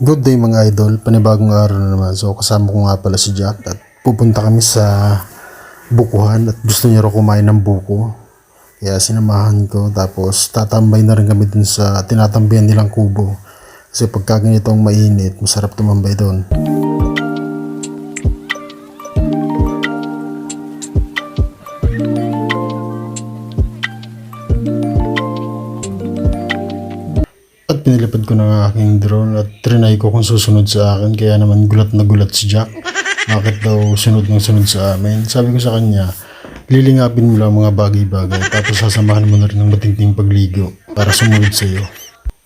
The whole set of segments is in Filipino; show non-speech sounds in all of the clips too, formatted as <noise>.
Good day mga idol, panibagong araw na naman. So kasama ko nga pala si Jack at pupunta kami sa bukuhan at gusto niya raw kumain ng buko. Kaya sinamahan ko tapos tatambay na rin kami dun sa tinatambayan nilang kubo. Kasi pagka ganitong mainit, masarap tumambay doon. Pinilipad ko ng aking drone at trinay ko kung susunod sa akin. Kaya naman gulat na gulat si Jack. Bakit daw sunod ng sunod sa amin? Sabi ko sa kanya, lilingapin mo lang ang mga bagay-bagay tapos sasamahan mo na rin ng matingting pagligo para sumunod sa iyo.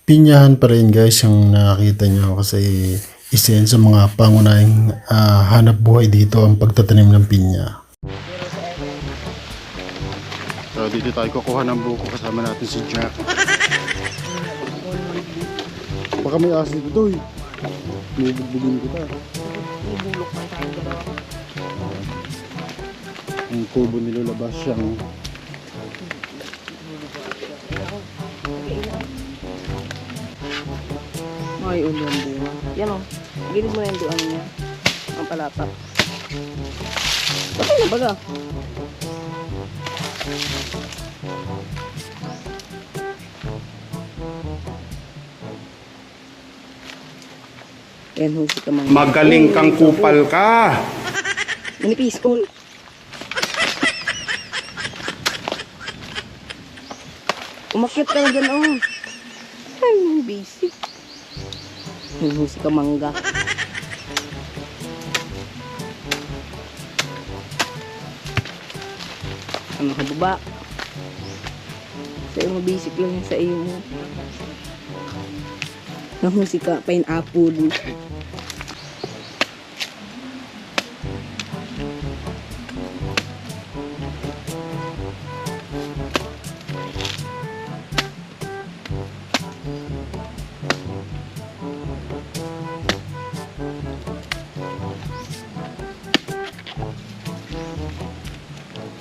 Pinyahan pa rin guys yung nakakita nyo kasi isa yan sa mga pangunahing ah, hanap buhay dito ang pagtatanim ng pinya. So dito tayo kukuha ng buko kasama natin si Jack. Baka may asin dito eh. Bubugbugin kita. Ibulok man tayo dalawa. Ang kubo nilulabas siyang Ay, ulo ang bunga. Yan o. Gilid mo na yung duan niya. Ang palapa. Bakit na baga? Yan, husi ka mga. Magaling kang kupal ka. Manipis, cool. Umakyat ka na dyan, oh. Ay, basic. Husi ka mangga. Ano ka baba? Sa iyo basic lang yan sa iyo mo. Nahusi ka, pineapple.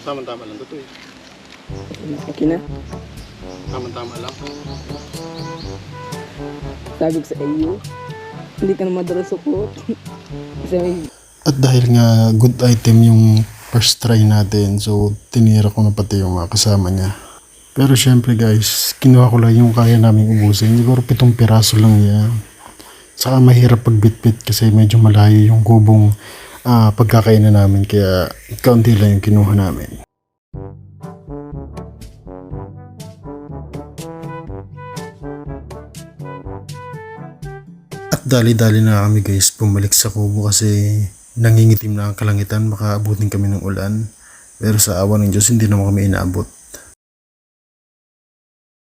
Tama-tama lang to eh. Okay na. Tama-tama lang. Sabi ko sa iyo, hindi ka na madarasukot. Kasi may At dahil nga good item yung first try natin, so tinira ko na pati yung mga kasama niya. Pero syempre guys, kinuha ko lang yung kaya namin ubusin. Siguro pitong piraso lang yan. Saka mahirap pagbitbit kasi medyo malayo yung kubong ah, pagkakainan namin. Kaya kaunti lang yung kinuha namin. Dali-dali na kami guys bumalik sa kubo kasi nangingitim na ang kalangitan baka abutin kami ng ulan. Pero sa awa ng Diyos hindi naman kami inaabot.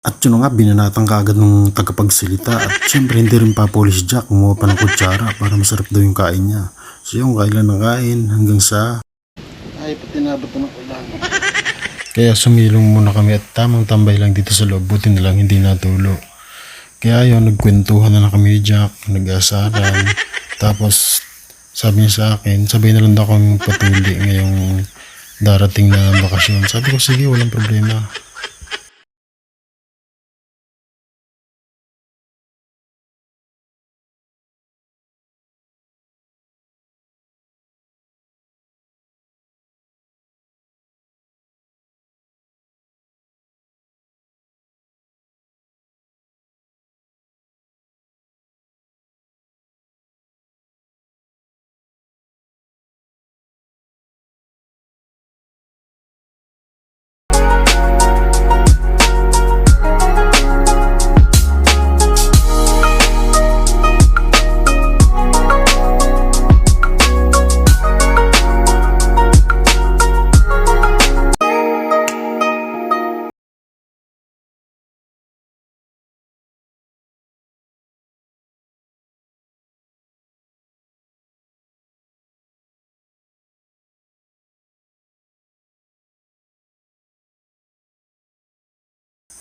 At yun nga, binanatang kaagad ng tagapagsalita at syempre hindi rin pa polish jack kumuha pa ng kutsara para masarap daw yung kain niya. So yung kailan ng kain hanggang sa... Ay, pati nabot na ng ulan. Kaya sumilong muna kami at tamang tambay lang dito sa loob, buti na lang hindi natulo. Kaya yun, nagkwentuhan na lang kami ni Jack, nag-asaran. <laughs> Tapos, sabi niya sa akin, sabay na lang daw kami patuli ngayong darating na bakasyon. Sabi ko, sige, walang problema.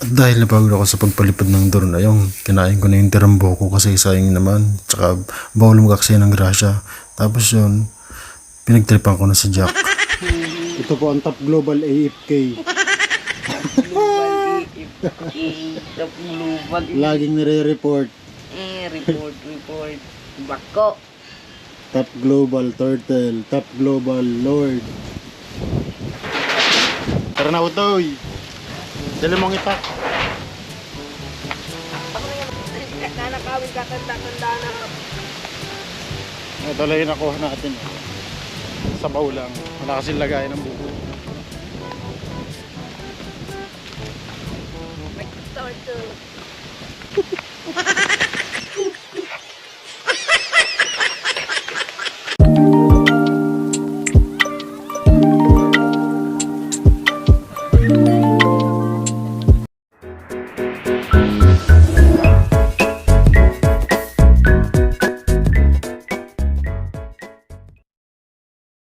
At dahil napagod ako sa pagpalipad ng drone na yung kinain ko na yung tirambo ko kasi sayang naman. Tsaka bawal magaksaya ng grasya. Tapos yun, pinagtripan ko na si Jack. Ito po ang top global AFK. Global AFK. Global Laging nire-report. Eh, report, report. Bako. Top Global Turtle, Top Global Lord. Tara na, Utoy. Dali mong itak. Nanakawin ka, tanda-tanda na. Ito lang yung nakuha natin. Sabaw lang. Wala kasing lagay ng buko.